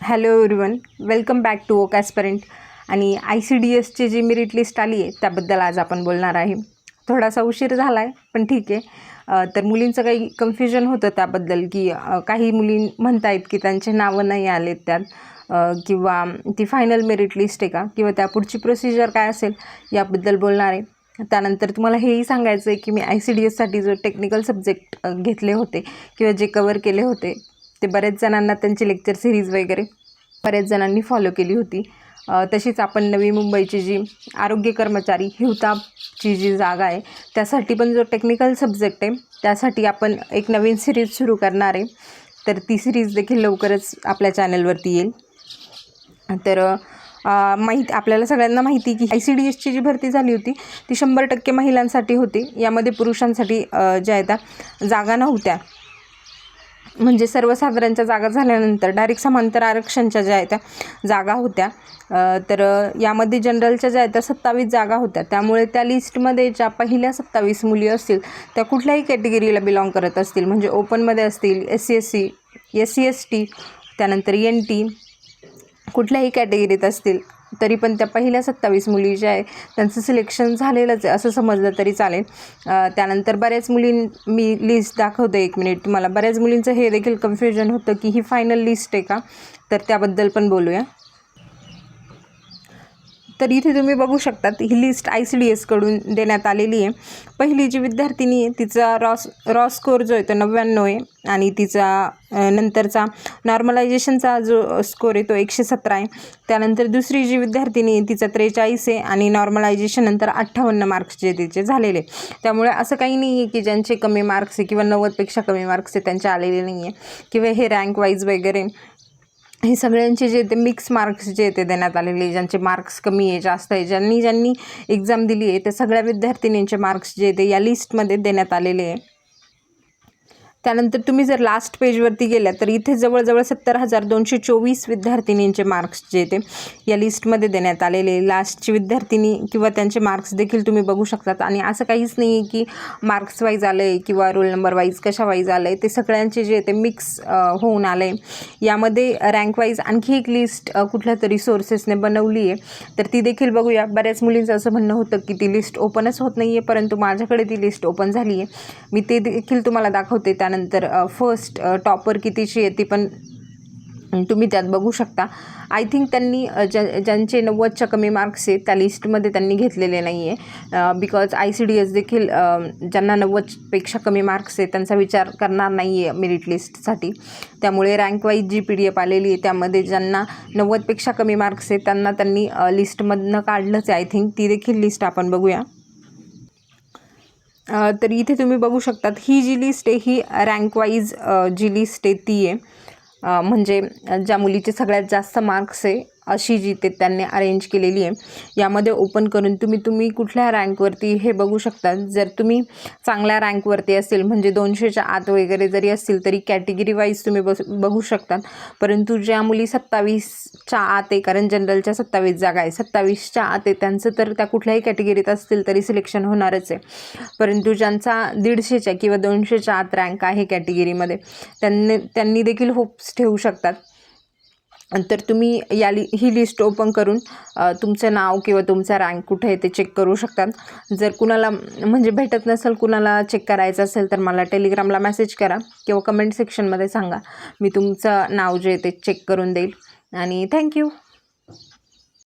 Hello everyone welcome back to oak aspirant आणि I C D एसची जी merit list आली आहे त्याबद्दल आज आपण बोलणार आहे. थोडासा उशीर झाला आहे पण ठीक आहे. तर मुलींचं काही कन्फ्युजन होतं त्याबद्दल की काही मुली म्हणतायत की त्यांचे नावं नाही आलेत त्यात. किंवा ती फायनल मेरिट लिस्ट आहे का? किंवा त्या पुढची प्रोसिजर काय असेल याबद्दल बोलणार आहे. त्यानंतर तुम्हाला हेही सांगायचं आहे की मी आय सी डी एससाठी जो टेक्निकल सब्जेक्ट घेतले होते किंवा जे कवर केले होते ते बऱ्याच जणांना त्यांची लेक्चर सिरीज वगैरे बऱ्याच जणांनी फॉलो केली होती. तशीच आपण नवी मुंबईची जी आरोग्य कर्मचारी हिवतापची जी जागा आहे त्यासाठी पण जो टेक्निकल सब्जेक्ट आहे त्यासाठी आपण एक नवीन सिरीज सुरू करणार आहे. तर ती सिरीज देखील लवकरच आपल्या चॅनलवरती येईल. तर माहिती माहीत आपल्याला सगळ्यांना माहिती की आय सी डी एसची जी भरती झाली होती ती शंभर टक्के महिलांसाठी होती. यामध्ये पुरुषांसाठी ज्या आहेत त्या जागा नव्हत्या. म्हणजे सर्वसाधारणच्या जागा झाल्यानंतर डायरेक्ट समांतर आरक्षणच्या ज्या आहेत त्या जागा होत्या. तर यामध्ये जनरलच्या ज्या आहेत त्या सत्तावीस जागा होत्या. त्यामुळे त्या लिस्टमध्ये ज्या पहिल्या सत्तावीस मुली असतील त्या कुठल्याही कॅटेगरीला बिलॉंग करत असतील म्हणजे ओपनमध्ये असतील S C S C S C S T त्यानंतर एन टी कुठल्याही कॅटेगरीत असतील तरी पण त्या पहिल्या सत्तावीस मुली ज्या आहे त्यांचं सिलेक्शन झालेलंच आहे. असं समजलं तरी चालेल. त्यानंतर बऱ्याच मुलीं मी लिस्ट दाखवते एक मिनिट तुम्हाला. बऱ्याच मुलींचं हे देखील कन्फ्युजन होतं की ही फायनल लिस्ट आहे का? तर त्याबद्दल पण बोलूया. तर इथे तुम्ही बघू शकतात ही लिस्ट आय सी डी एसकडून देण्यात आलेली आहे. पहिली जी विद्यार्थिनी आहे तिचा रॉस रॉ स्कोर जो आहे तो नव्याण्णव आहे आणि तिचा नंतरचा नॉर्मलायझेशनचा जो स्कोर आहे तो एकशे सतरा आहे. त्यानंतर दुसरी जी विद्यार्थिनी आहे तिचा त्रेचाळीस आहे आणि नॉर्मलायझेशन नंतर अठ्ठावन्न मार्क्स जे तिचे झालेले त्यामुळे असं काही नाही आहे की ज्यांचे कमी मार्क्स आहे किंवा नव्वदपेक्षा कमी मार्क्स आहे त्यांचे आलेले नाही आहे. किंवा हे रँक वाईज वगैरे हे सगळ्यांचे जे ते मिक्स मार्क्स जे ते देण्यात आलेले ज्यांचे मार्क्स कमी आहे जास्त आहे ज्यांनी ज्यांनी एक्झाम दिली आहे त्या सगळ्या विद्यार्थिनींचे मार्क्स जे ते या लिस्टमध्ये देण्यात आलेले आहे. त्यानंतर तुम्ही जर लास्ट पेजवरती गेल्या तर इथे जवळजवळ सत्तर हजार दोनशे चोवीस विद्यार्थिनींचे मार्क्स जे ते या लिस्टमध्ये देण्यात आलेले. लास्टची विद्यार्थिनी किंवा त्यांचे मार्क्स देखील तुम्ही बघू शकतात. आणि असं काहीच नाही आहे की मार्क्स वाईज आलं आहे किंवा रोल नंबर वाईज कशा वाईज आलं आहे ते सगळ्यांचे जे ते मिक्स होऊन आलं आहे यामध्ये रँक वाईज आणखी एक लिस्ट कुठल्या तरी सोर्सेसने बनवली आहे. तर ती देखील बघूया. बऱ्याच मुलींचं असं म्हणणं होतं की ती लिस्ट ओपनच होत नाही आहे परंतु माझ्याकडे ती लिस्ट ओपन झाली आहे मी ते देखील तुम्हाला दाखवते. त्या त्यानंतर फर्स्ट टॉपर कितीची आहे ती पण तुम्ही त्यात बघू शकता. आय थिंक त्यांनी ज्या ज्यांचे नव्वदच्या कमी मार्क्स आहेत त्या लिस्टमध्ये त्यांनी घेतलेले नाही आहे because I C D S देखील ज्यांना नव्वदपेक्षा कमी मार्क्स आहेत त्यांचा विचार करणार नाही आहे मेरिट लिस्टसाठी त्यामुळे रँकवाईज जी पी डी एफ आलेली आहे त्यामध्ये ज्यांना नव्वदपेक्षा कमी मार्क्स आहेत त्यांना त्यांनी लिस्टमधनं काढलंच आहे आय थिंक ती देखील लिस्ट आपण बघूया. तर इथे तुम्ही बघू शकतात ही जी लिस्ट आहे ही रँकवाईज जी लिस्ट आहे ती आहे. म्हणजे ज्या मुलीचे सगळ्यात जास्त मार्क्स आहे अशी जी ते त्यांनी अरेंज केलेली आहे. यामध्ये ओपन करून तुम्ही तुम्ही कुठल्या रँकवरती हे बघू शकता. जर तुम्ही चांगल्या रँकवरती असेल म्हणजे दोनशेच्या आत वगैरे जरी असतील तरी कॅटेगरी वाईज तुम्ही बस बघू शकतात परंतु ज्या मुली सत्तावीसच्या आत आहे कारण जनरलच्या सत्तावीस जागा आहे. सत्तावीसच्या आत आहे त्यांचं तर त्या कुठल्याही कॅटेगरीत असतील तरी सिलेक्शन होणारच आहे. परंतु ज्यांचा दीडशेच्या किंवा दोनशेच्या आत रँक आहे कॅटेगरीमध्ये त्यांनी त्यांनी देखील होप्स ठेवू शकतात. तर तुम्ही या लि ही लिस्ट ओपन करून तुमचं नाव किंवा तुमचा रँक कुठे आहे ते चेक करू शकतात. जर कुणाला म्हणजे भेटत नसेल कुणाला चेक करायचं असेल तर मला टेलिग्रामला मेसेज करा किंवा कमेंट सेक्शनमध्ये सांगा. मी तुमचं नाव जे आहे ते चेक करून देईल. आणि थँक्यू